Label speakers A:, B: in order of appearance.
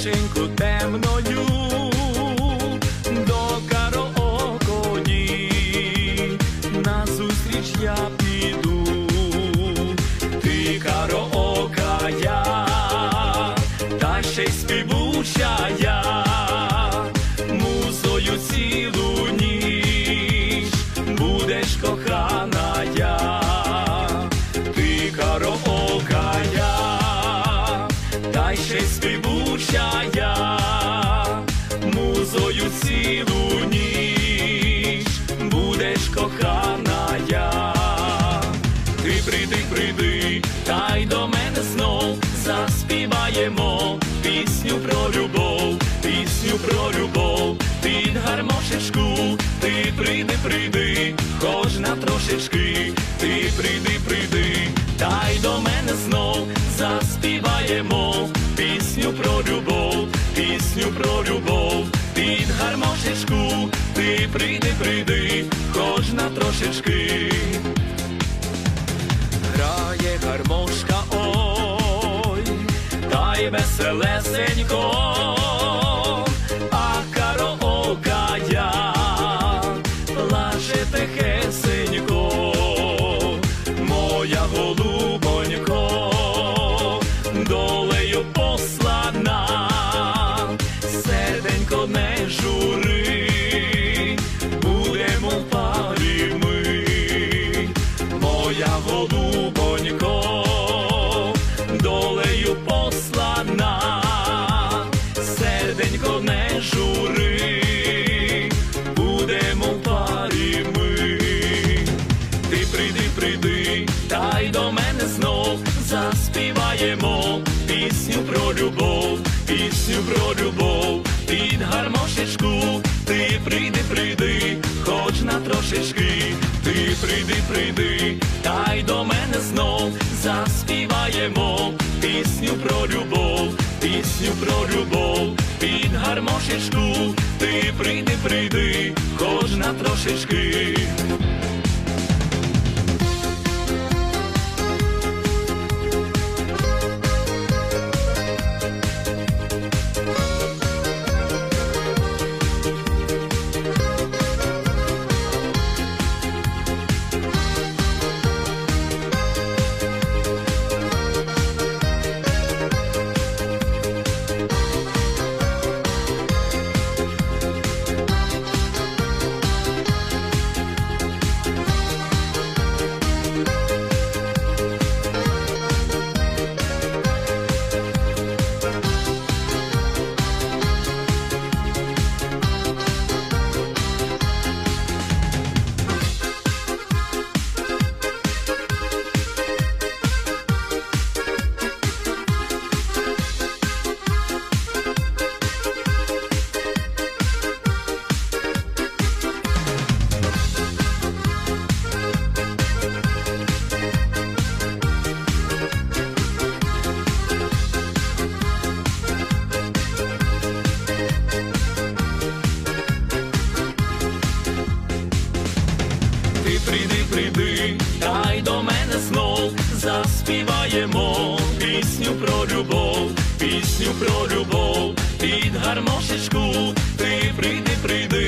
A: ніченьку темною до караокої назустріч я піду, ти караокая, та ще й співучая, прийди, прийди, та й до мене знов. Заспіваємо пісню про любов, пісню про любов, під гармошечку, ти прийди, прийди, хоч на трошечки, ти прийди, прийди, та й до мене знов. Заспіваємо пісню про любов, пісню про любов, під гармошечку, ти прийди, прийди, хоч на трошечки веселесенько, любов, пісню про любов, під гармошечку, ти прийди, прийди, хоч на трошечки, ти прийди, прийди, та й до мене знов заспіваємо пісню про любов, пісню про любов, під гармошечку, ти прийди, прийди, хоч на трошечки. співаємо пісню про любов, пісню про любов, під гармошечку ти прийди, прийди.